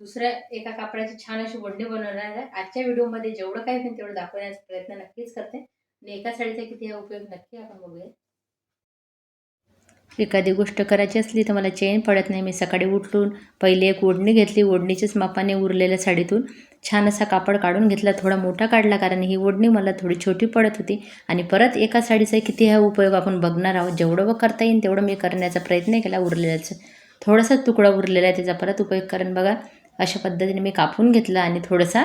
दुसऱ्या एका कापडाची छान अशी ओढणी बनवणार आहे. आजच्या व्हिडिओमध्ये जेवढं काही होईल तेवढं दाखवण्याचा प्रयत्न नक्कीच करते. आणि एका साडीचा किती हा उपयोग नक्की आपण बघूया. एखादी गोष्ट करायची असली तर मला चेन पडत नाही. मी सकाळी उठून पहिले एक ओढणी घेतली. ओढणीच्याच मापाने उरलेल्या साडीतून छान असा कापड काढून घेतला. थोडा मोठा काढला कारण ही ओढणी मला थोडी छोटी पडत होती. आणि परत एका साडीचा किती हा उपयोग आपण बघणार आहोत. जेवढं व करता येईल तेवढं मी करण्याचा प्रयत्न केला. उरलेल्याचं थोडासा तुकडा उरलेला आहे. त्याचा परत उपयोग कारण बघा. अशा पद्धतीने मी कापून घेतला आणि थोडंसा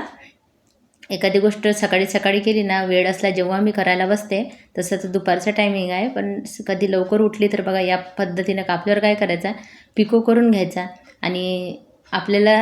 एखादी गोष्ट सकाळी सकाळी केली ना वेळ असला जेव्हा मी करायला बसते तसं तर दुपारचं टायमिंग आहे. पण कधी लवकर उठली तर बघा या पद्धतीनं कापल्यावर काय करायचा? पिको करून घ्यायचा आणि आपल्याला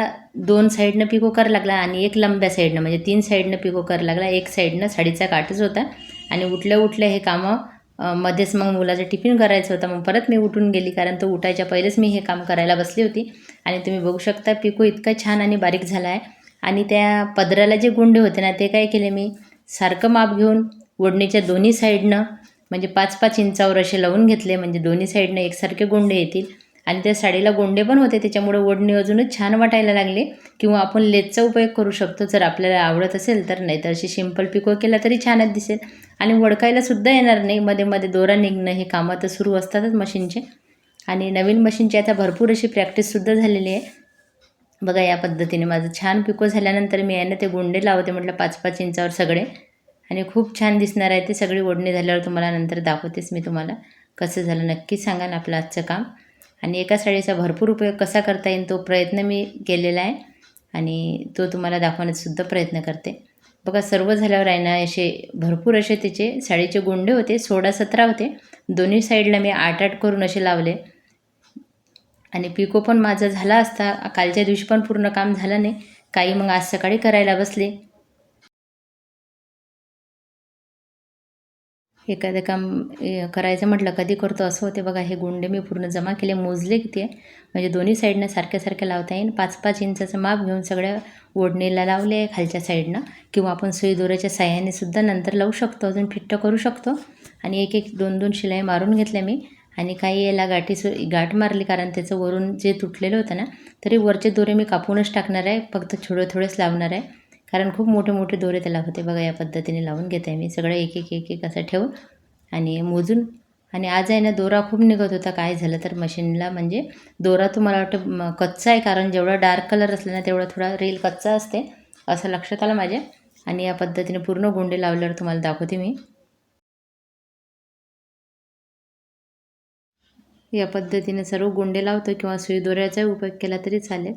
दोन साईडनं पिको करायला लागला आणि एक लंब्या साईडनं म्हणजे तीन साईडनं पिको करायला लागला. एक साईडनं साडीचा काटच होता आणि उठल्या उठल्या हे कामं मध्येच मग मुलाचं टिफिन करायचं होतं. मग परत मी उठून गेली कारण तो उठायच्या पहिलेच मी हे काम करायला बसली होती. आणि तुम्ही बघू शकता पिको इतका छान आणि बारीक झाला आहे आणि त्या पदराला जे गुंडे होते ना ते काय केले मी? सारखं माप घेऊन ओढणीच्या दोन्ही साईडनं म्हणजे पाच पाच इंचावर असे लावून घेतले. म्हणजे दोन्ही साईडनं एकसारखे गोंडे येतील. आणि त्या साडीला गोंडे पण होते. त्याच्यामुळे ओढणी अजूनच छान वाटायला लागले. किंवा आपण लेसचा उपयोग करू शकतो. जर आपल्याला आवडत असेल तर. नाही तर अशी सिंपल पिको केला तरी छानच दिसेल. आणि वडकायला सुद्धा येणार नाही. मध्ये मध्ये दोरा निघणं हे कामं तर सुरू असतातच मशीनचे. आणि नवीन मशीनची आता भरपूर अशी प्रॅक्टिससुद्धा झालेली आहे. बघा या पद्धतीने माझं छान पिको झाल्यानंतर मी आहे ना ते गोंडे लावते म्हटलं पाच पाच इंचावर सगळे. आणि खूप छान दिसणार आहे ते सगळी ओढणी झाल्यावर तुम्हाला नंतर दाखवतेच मी तुम्हाला. कसं झालं नक्की सांगा ना आपलं आजचं काम. आणि एका साडीचा भरपूर उपयोग कसा करता येईल तो प्रयत्न मी केलेला आहे. आणि तो तुम्हाला दाखवण्याचा सुद्धा प्रयत्न करते. बघा सर्व झाल्यावर आहे ना असे भरपूर असे त्याचे साडीचे गोंडे होते सोळा सतरा होते. दोन्ही साईडला मी आठ आठ करून असे लावले. आणि पिको पण माझा झाला असता. कालच्या दिवशी पण पूर्ण काम झालं नाही. काही मग आज सकाळी करायला बसले. एखादं काम करायचं म्हटलं कधी करतो असं होते बघा. हे गुंडे मी पूर्ण जमा केले मोजले किती आहे. म्हणजे दोन्ही साईडनं सारख्या सारख्या लावता येईल पाच पाच इंचाचं माप घेऊन सगळ्या ओढणीला लावले आहे खालच्या साईडनं. किंवा आपण सुई दोऱ्याच्या साह्याने सुद्धा नंतर लावू शकतो. अजून फिट्ट करू शकतो. आणि एक एक दोन दोन शिलाई मारून घेतल्या मी. आणि काही याला गाठी सु गाठ मारली कारण त्याचं वरून जे तुटलेलं होतं ना तरी वरचे दोरे मी कापूनच टाकणार आहे फक्त थोडे थोडेच लावणार आहे. कारण खूप मोठे मोठे दोरे त्याला होते. बघा या पद्धतीने लावून घेत आहे मी. सगळं एक एक एक एक असं ठेवून आणि मोजून. आणि आज आहे ना दोरा खूप निघत होता. काय झालं तर मशीनला म्हणजे दोरा तो मला वाटतं कच्चा आहे. कारण जेवढा डार्क कलर असला ना तेवढा थोडा रेल कच्चा असते असं लक्षात आलं माझ्या. आणि या पद्धतीने पूर्ण गोंडे लावल्यावर तुम्हाला दाखवते मी. या पद्धतीने सर्व गोंडे लावतो किंवा सुईदोऱ्याचा उपयोग केला तरी चालेल.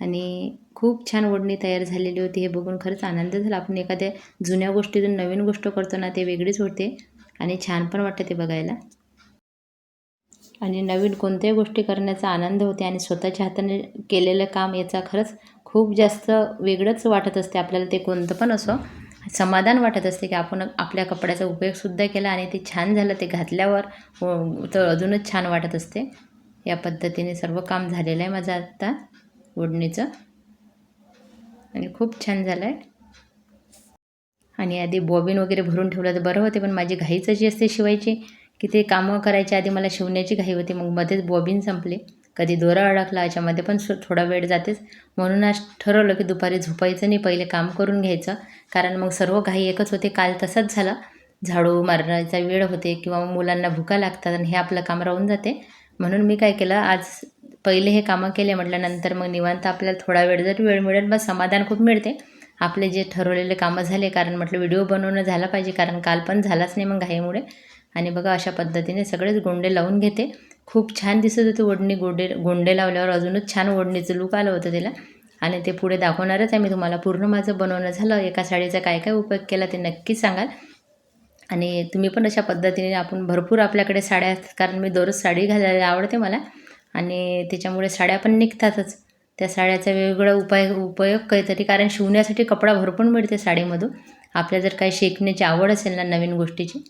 आणि खूप छान ओढणी तयार झालेली होती हे बघून खरंच आनंद झाला. आपण एखाद्या जुन्या गोष्टीतून नवीन गोष्ट करतो ना ते वेगळीच होते आणि छान पण वाटते ते बघायला. आणि नवीन कोणत्याही गोष्टी करण्याचा आनंद होते आणि स्वतःच्या हाताने केलेलं काम याचा खरंच खूप जास्त वेगळंच वाटत असते. आपल्याला ते कोणतं पण असो समाधान वाटत असते की आपण आपल्या कपड्याचा उपयोगसुद्धा केला आणि ते छान झालं ते घातल्यावर हो, तर अजूनच छान वाटत असते. या पद्धतीने सर्व काम झालेलं आहे माझं आत्ता ओढणीचं. आणि खूप छान झालं आहे आणि आधी बॉबिन वगैरे भरून ठेवलं तर बरं होते पण माझी घाईचं जी असते शिवायची की ते कामं करायच्या आधी मला शिवण्याची घाई होती मग मध्येच बॉबिन संपले. कधी दोरा अडकला याच्यामध्ये पण सु- थोडा वेळ जातेच. म्हणून आज ठरवलं की दुपारी झोपायचं नाही पहिले काम करून घ्यायचं. कारण मग सर्व घाई एकच होते. काल तसंच झालं. झाडू मारण्याचा वेळ होते किंवा मुलांना भुका लागतात आणि हे आपलं काम राहून जाते. म्हणून मी काय केलं आज पहिले हे कामं केले. म्हटल्यानंतर मग निवांत आपल्याला थोडा वेळ जर वेळ मिळेल मग समाधान खूप मिळते. आपले जे ठरवलेले कामं झाले कारण म्हटलं व्हिडिओ बनवणं झाला पाहिजे. कारण काल पण झालाच नाही मग घाईमुळे. आणि बघा अशा पद्धतीने सगळेच गोंडे लावून घेते. खूप छान दिसत होते ओढणी गोडे गोंडे लावल्यावर. अजूनच छान ओढणीचं लुक आलं होतं त्याला. आणि ते पुढे दाखवणारच आहे. मी तुम्हाला पूर्ण माझं बनवणं झालं. एका साडीचा काय काय उपयोग केला ते नक्कीच सांगाल. आणि तुम्ही पण अशा पद्धतीने आपण भरपूर आपल्याकडे साड्या असतात. कारण मी दररोज साडी घालायला आवडते मला. आणि त्याच्यामुळे साड्या पण निघतातच. त्या साड्याचा वेगवेगळा उपाय उपयोग काहीतरी. कारण शिवण्यासाठी कपडा भरपूर मिळते साडीमधून. आपल्या जर काही शिकण्याची आवड असेल ना नवीन गोष्टीची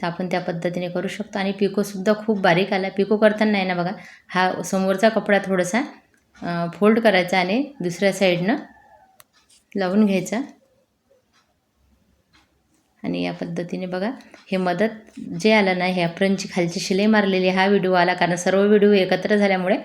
तर आपण त्या पद्धतीने करू शकतो. आणि पिकोसुद्धा खूप बारीक आला. पिको करताना आहे ना बघा हा समोरचा कपडा थोडासा फोल्ड करायचा आणि दुसऱ्या साईडनं लावून घ्यायचा. आणि या पद्धतीने बघा हे मदत जे आलं ना हे अप्रणची खालची शिलाई मारलेली हा व्हिडिओ आला. कारण सर्व व्हिडिओ एकत्र झाल्यामुळे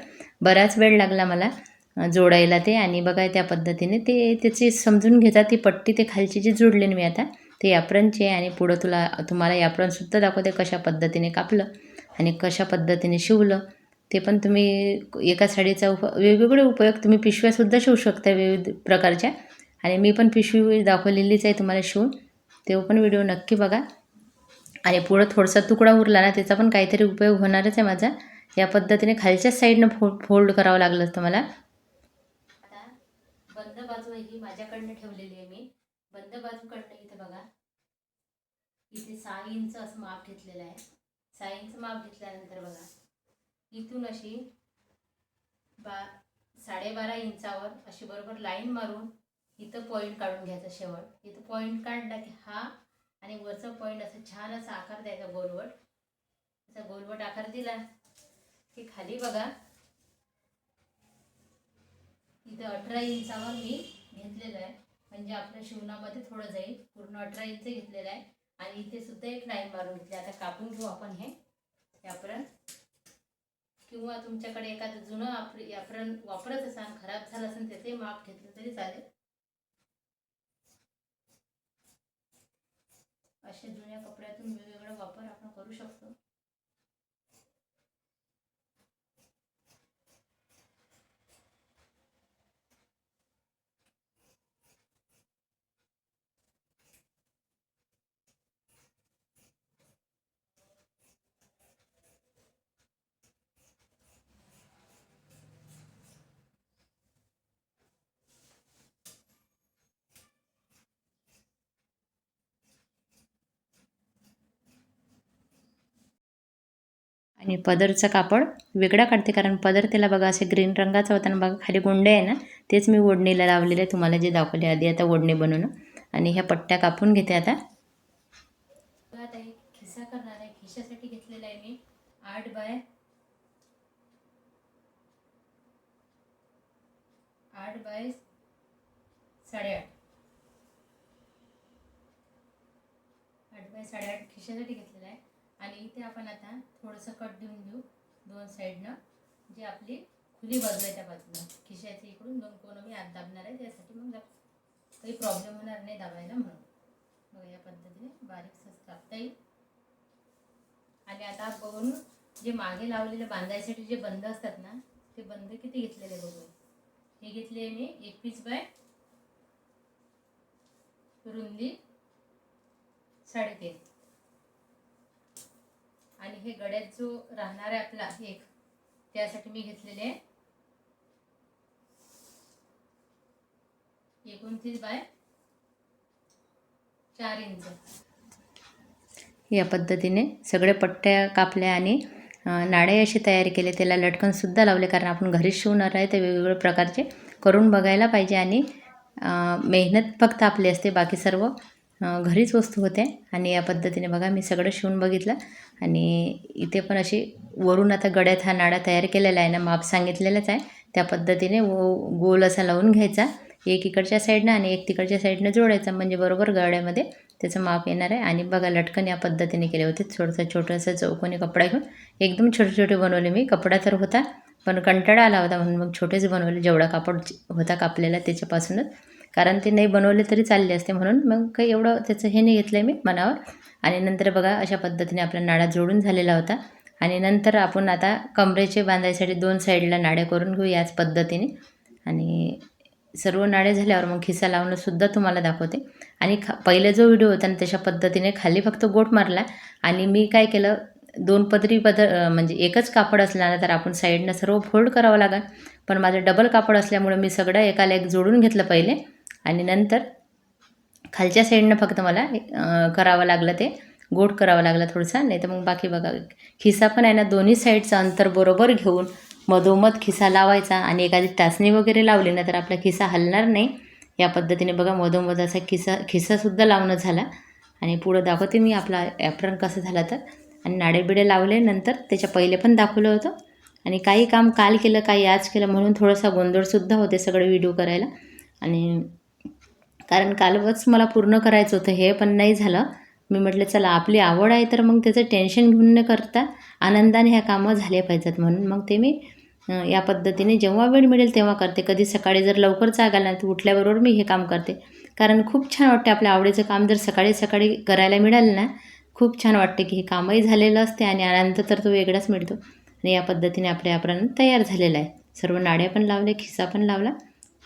बराच वेळ लागला मला जोडायला ते. आणि बघा त्या पद्धतीने ते त्याची समजून घेतात ती पट्टी ते खालची जी जोडली मी आता ते याप्रनची आहे आणि पुढं तुला तुम्हाला याप्रनसुद्धा दाखवते कशा पद्धतीने कापलं आणि कशा पद्धतीने शिवलं. ते पण तुम्ही एका साडीचा उप वेगवेगळे उपयोग तुम्ही पिशव्यासुद्धा शिवू शकता विविध प्रकारच्या. आणि मी पण पिशवी दाखवलेलीच आहे तुम्हाला शिवून. तो पण व्हिडिओ नक्की बघा. आणि पुढं थोडासा तुकडा उरला ना त्याचा पण काहीतरी उपयोग होणारच आहे माझा. या पद्धतीने खालच्याच साईडनं फो फोल्ड करावं लागलं असतं मला आता बंद बाजू ही माझ्याकडनं ठेवलेली आहे मी. बंद बाजूकडनं इथे बघा. इथे सहा इंच असं माप घेतलेलं आहे. सहा इंच माप घेतल्यानंतर बघा. इथून अशी बा साडेबारा इंचावर अशी बरोबर लाईन मारून इथं पॉईंट काढून घ्यायचा शेवट. इथं पॉईंट काढला की हा आणि वरचा पॉईंट असं छान असा आकार द्यायचा गोलवट. असा गोलवट आकार दिला की खाली बघा. इथं अठरा इंचावर मी घेतलेलं आहे. म्हणजे आपल्या शिवणामध्ये थोडं जाईल. पूर्ण अठरा इंच घेतलेलं आहे. आणि इथे सुद्धा एक लाईन मारून घेतली. आता कापून घेऊ आपण हे. यापरण किंवा तुमच्याकडे एखादं जुनं आप यापरण वापरत असाल खराब झालं असेल त्याचे माप घेतलं तरी चालेल. अशा जुन्या कपड्यातून वेगवेगळा वापर आपण करू शकतो. आणि पदरचं कापड वेगळा काढते कारण पदर त्याला बघा असे ग्रीन रंगाचा होता ना बघा खाली गोंडे आहे ना तेच मी ओढणीला लावलेले आहे तुम्हाला जे दाखवले आधी आता ओढणी बनवणं आणि ह्या पट्ट्या कापून घेते आता. आता खिसा करणार आहे खिशासाठी घेतलेला आहे मी. आठ बाय आठ बाय साडेआठ. आठ बाय साडेआठ खिशासाठी घेतलेला आहे. आणि इथे आपण आता थोडंसं कट देऊन घेऊ दोन साईडनं जे आपली खुली बाजू आहे त्या बाजूला. खिशाच्या इकडून दोन कोण मी आत दाबणार आहे त्यासाठी मग काही प्रॉब्लेम होणार नाही दाबायला म्हणून. मग या पद्धतीने बारीक कापता येईल. आणि आता बघून जे मागे लावलेले बांधायसाठी जे बंद असतात ना ते बंद किती घेतलेले बघून. हे घेतले मी एक पीस बाय रुंदी साडेतीन. आणि हे गड्यात जो राहणार आहे आपला एक त्यासाठी मी घेतलेले एकोणतीस बाय चार इंच. या पद्धतीने सगळे पट्ट्या कापल्या आणि नाडे असे तयार केले त्याला लटकनसुद्धा लावले कारण आपण घरीच शिवणार आहे ते वेगवेगळ्या प्रकारचे करून बघायला पाहिजे आणि मेहनत फक्त आपली असते बाकी सर्व घरीच वस्तू होत्या आणि या पद्धतीने बघा मी सगळं शिवून बघितलं. आणि इथे पण अशी वरून आता गड्यात हा नाडा तयार केलेला आहे ना माप सांगितलेलंच आहे. त्या पद्धतीने वो गोल असा लावून घ्यायचा. एक इकडच्या साईडनं आणि एक तिकडच्या साईडनं जोडायचा. म्हणजे बरोबर गड्यामध्ये त्याचं माप येणार आहे. आणि बघा लटकन या पद्धतीने केले होते. छोटंसं छोटंसं चौकोनी कपडा घेऊन. एकदम छोटे छोटे बनवले मी. कपडा तर होता पण कंटाळा आला होता म्हणून मग छोटेच बनवले. जेवढा कापड होता कापलेला त्याच्यापासूनच. कारण ते नाही बनवले तरी चालले असते म्हणून मग काही एवढं त्याचं हे नाही घेतलं आहे मी मनावर. आणि नंतर बघा अशा पद्धतीने आपला नाडा जोडून झालेला होता. आणि नंतर आपण आता कमरेचे बांधायसाठी दोन साईडला नाड्या करून घेऊ याच पद्धतीने. आणि सर्व नाडे झाल्यावर मग खिसा लावणंसुद्धा तुम्हाला दाखवते. आणि खा पहिले जो व्हिडिओ होता ना तशा पद्धतीने खाली फक्त गोट मारला. आणि मी काय केलं दोन पदरी पद म्हणजे एकच कापड असल्यानं ना तर आपण साईडनं सर्व फोल्ड करावं लागेल पण माझं डबल कापड असल्यामुळे मी सगळं एकाला एक जोडून घेतलं पहिले. आणि नंतर खालच्या साईडनं फक्त मला करावं लागलं ते गोड करावं लागलं थोडंसं नाही तर मग बाकी बघा खिसा पण आहे ना दोन्ही साईडचं अंतर बरोबर घेऊन मधोमध खिसा लावायचा आणि एखादी टाचणी वगैरे लावली ना तर आपला खिसा हलणार नाही. या पद्धतीने बघा मधोमध असा खिसा खिसासुद्धा लावणं झाला. आणि पुढं दाखवते मी आपला ॲप्रन कसं झाला तर. आणि नाडेबिडे लावले नंतर त्याच्या पहिले पण दाखवलं होतं. आणि काही काम काल केलं काही आज केलं म्हणून थोडासा गोंधळसुद्धा होते सगळे व्हिडिओ करायला. आणि कारण कालच मला पूर्ण करायचं होतं हे पण नाही झालं. मी म्हटलं चला आपली आवड आहे तर मग त्याचं टेन्शन घेऊन न करता आनंदाने ह्या कामं झाले पाहिजेत. म्हणून मग ते मी या पद्धतीने जेव्हा वेळ मिळेल तेव्हा करते. कधी सकाळी जर लवकर जागाल नाही तर उठल्याबरोबर मी हे काम करते. कारण खूप छान वाटते आपल्या आवडीचं काम जर सकाळी सकाळी करायला मिळालं ना खूप छान वाटते की हे कामही झालेलं असते आणि आनंद तर तो वेगळाच मिळतो. आणि या पद्धतीने आपल्या आपण तयार झालेला आहे. सर्व नाड्या पण लावले खिसा पण लावला.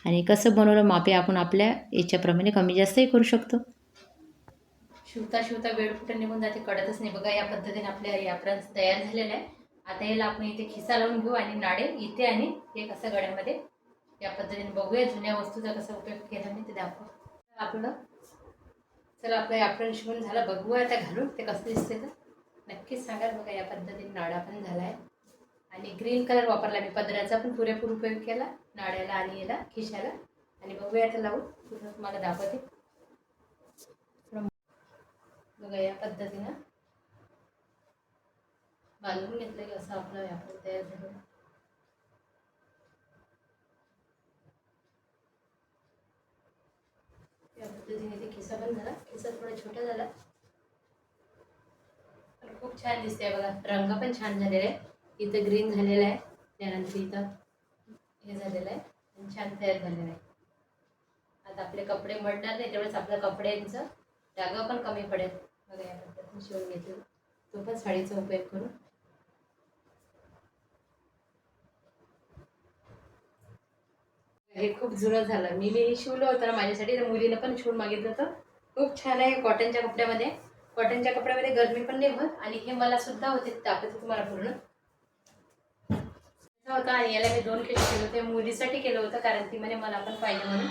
आणि कसं बनवलं मापे आपण आपल्या याच्याप्रमाणे कमी जास्तही करू शकतो. शिवता शिवता वेळ कुठं निघून जाते कळतच नाही. बघा या पद्धतीने आपल्या याप्रन्स तयार झालेलं आहे. आता याला आपण इथे खिसा लावून घेऊ आणि नाडे इथे आणि हे कसं गड्यामध्ये या पद्धतीने बघूया. जुन्या वस्तूचा कसा उपयोग केला मी ते दाखवू. आपलं चला आपलं याप्रंत शिवून झालं. बघूया आता घालून ते कसं दिसते तर. नक्कीच सांगाल बघा या पद्धतीने नाडा पण झाला आहे आणि ग्रीन कलर वापरला मी. पदराचा पण पुरेपूर उपयोग केला नाड्याला आणि याला खिशाला. आणि बघूया आता लावून पूर्ण तुम्हाला दाखवते. बघा या पद्धतीनं. बांधून घेतलं की असं आपलं व्यापार तयार झालं. या पद्धतीने ते खिसा पण झाला. खिसा थोडा छोटा झाला. पण खूप छान दिसते बघा. रंग पण छान झालेला. आहे इथं ग्रीन झालेलं आहे. त्यानंतर इथं हे झालेलं आहे. आणि छान तयार झालेलं आहे. आता आपले कपडे मडणार नाही तेवढंच आपल्या कपड्यांचं जागा पण कमी पडेल. बघा या पद्धतीने शिवून घेतो. तो पण साडीचा उपयोग करू हे खूप जुनं झालं. मी हे शिवलं होतं ना माझ्यासाठी तर मुलीनं पण शिवून मागितलं होतं. खूप छान आहे कॉटनच्या कपड्यामध्ये. कॉटनच्या कपड्यामध्ये गरमी पण नाही होत आणि हे मला सुद्धा होते दाखवते तुम्हाला पूर्ण होतं आणि याला मी दोन किलो केलं होतं. मुलीसाठी केलं होतं कारण ती म्हणे मला पण पाहिजे म्हणून.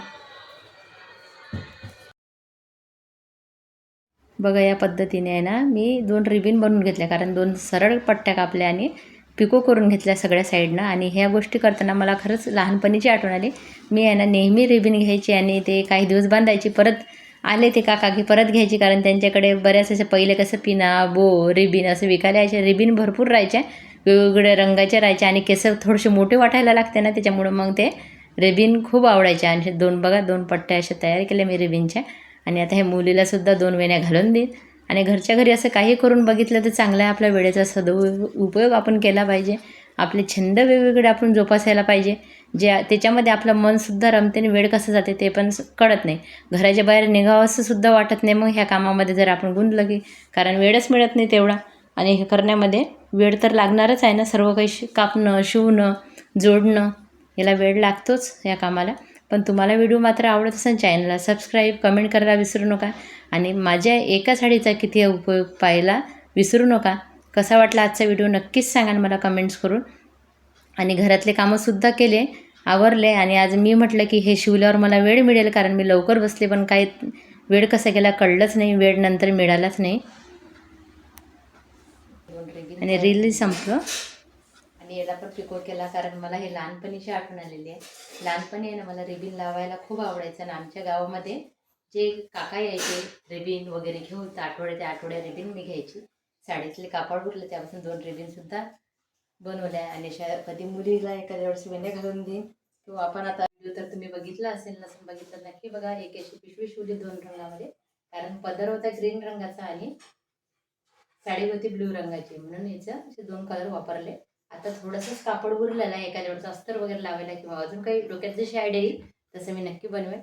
बघा या पद्धतीने आहे ना मी दोन रिबिन बनवून घेतल्या. कारण दोन सरळ पट्ट्या कापल्या आणि पिको करून घेतल्या सगळ्या साईडनं. आणि ह्या गोष्टी करताना मला खरंच लहानपणीची आठवण आली. मी आहे ना नेहमी रिबिन घ्यायची आणि ते काही दिवस बांधायची. परत आले ते काका की परत घ्यायची. कारण त्यांच्याकडे बऱ्याच असे पहिले कसं पिना बो रिबिन असं विकायला यायचे. रिबिन भरपूर राहायच्या वेगवेगळ्या रंगाच्या राहायच्या आणि केस थोडेसे मोठे वाटायला लागते ना त्याच्यामुळं मग ते रेबिन खूप आवडायचे. आणि दोन बघा दोन पट्ट्या अशा तयार केल्या मी रेबिनच्या. आणि आता हे मुलीला सुद्धा दोन वेण्या घालून देईन. आणि घरच्या घरी असं काही करून बघितलं तर चांगलं आहे आपल्या वेळेचा सदु उपयोग आपण केला पाहिजे. आपले छंद वेगवेगळे आपण जोपासायला पाहिजे. जे त्याच्यामध्ये आपलं मनसुद्धा रमते आणि वेळ कसं जाते ते पण कळत नाही. घराच्या बाहेर निघावं असं सुद्धा वाटत नाही. मग ह्या कामामध्ये जर आपण गुंतलं की कारण वेळच मिळत नाही तेवढा. आणि हे करण्यामध्ये वेळ तर लागणारच आहे ना. सर्व काही शि कापणं शिवणं जोडणं याला वेळ लागतोच या कामाला. पण तुम्हाला व्हिडिओ मात्र आवडत असेल चॅनलला सबस्क्राईब कमेंट करायला विसरू नका. आणि माझ्या एका साडीचा किती उपयोग पाहायला विसरू नका. कसा वाटला आजचा व्हिडिओ नक्कीच सांगा मला कमेंट्स करून. आणि घरातले कामंसुद्धा केले आवरले. आणि आज मी म्हटलं की हे शिवल्यावर मला वेळ मिळेल कारण मी लवकर बसले. पण काही वेळ कसा गेला कळलंच नाही. वेळ नंतर मिळालाच नाही. आणि रील संपलं. आणि याला पण पिकोट केला कारण मला हे लहानपणीची आठवण आलेली आहे. लहानपणी आहे ना मला रिबीन लावायला खूप आवडायचं आणि आमच्या गावामध्ये जे काका यायचे रिबिन वगैरे घेऊन तर आठवड्या त्या आठवड्या रिबीन मी घ्यायची. साडीतले कापड उठले त्यापासून दोन रिबिनसुद्धा बनवल्या. आणि अशा कधी मुलीला एखाद्या वेळेस वेण्या घालून देईन. किंवा आपण आता तर तुम्ही बघितला असेल नसेल बघितलं नक्की बघा. एक अशी पिशवी शिवली दोन रंगामध्ये. कारण पदर होता ग्रीन रंगाचा आणि साडी होती ब्ल्यू रंगाची म्हणून याचं असे दोन कलर वापरले. आता थोडंसंच कापड उरलेलं आहे. एखाद्या वेळेस अस्तर वगैरे लावायला किंवा अजून काही डोक्यात जशी आयडिया येईल तसं मी नक्की बनवेन.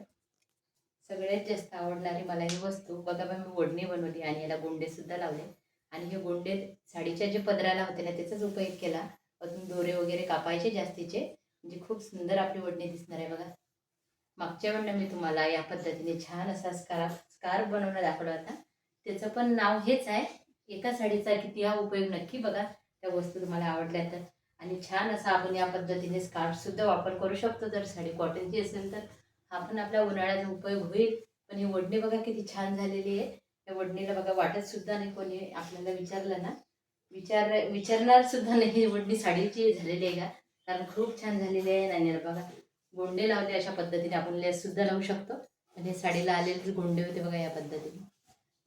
सगळ्यात जास्त आवडणारी मला ही वस्तू बघा मी ओढणी बनवली आणि याला गोंडेसुद्धा लावले. आणि हे गोंडे साडीच्या जे पदराला होते ना त्याचाच उपयोग केला. अजून दोरे वगैरे कापायचे जास्तीचे. म्हणजे खूप सुंदर आपली ओढणी दिसणार आहे बघा. मागच्या वेळेला मी तुम्हाला या पद्धतीने छान असा स्कार्फ स्कार्फ बनवणं दाखवला होता. त्याचं पण नाव हेच आहे एका साडीचा किती हा उपयोग नक्की बघा. त्या वस्तू तुम्हाला आवडल्या तर. आणि छान असा आपण या पद्धतीने स्कार्फसुद्धा वापर करू शकतो. जर साडी कॉटनची असेल तर. हा पण आपल्या उन्हाळ्याचा उपयोग होईल. पण ही ओढणी बघा किती छान झालेली आहे. त्या ओढणीला बघा वाटत सुद्धा नाही कोणी आपल्याला विचारलं ना. विचार विचारणार सुद्धा नाही ही ओढणी साडीची झालेली आहे का? कारण खूप छान झालेली आहे आणि बघा. गोंडे लावले अशा पद्धतीने आपण लेस सुद्धा लावू शकतो. आणि साडीला आलेले गोंडे होते बघा या पद्धतीने.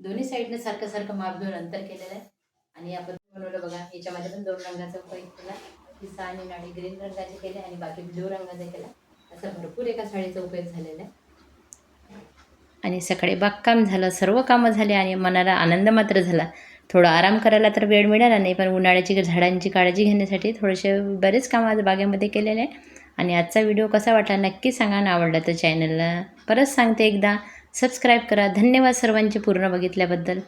दोन्ही साईडने सारखं सारखं माप घेऊन अंतर केलेलं आहे. आणि या बनवलं बघा याच्यामध्ये पण दोन रंगाचा उपयोग केला. किसा आणि नाडी ग्रीन रंगाचे केले आणि बाकी ब्ल्यू रंगाचा केला. असा भरपूर एका साडीचा उपयोग झालेला आहे. आणि सकाळी बागकाम झालं सर्व कामं झाले आणि मनाला आनंद मात्र झाला. थोडं आराम करायला तर वेळ मिळाला नाही पण उन्हाळ्याची झाडांची काळजी घेण्यासाठी थोडेसे बरेच कामं आज बागेमध्ये केलेले आहे. आणि आजचा व्हिडिओ कसा वाटला नक्की सांगा ना आवडला तर चॅनलला परत सांगते एकदा. सबस्क्राईब करा. धन्यवाद सर्वांचे पूर्ण बघितल्याबद्दल.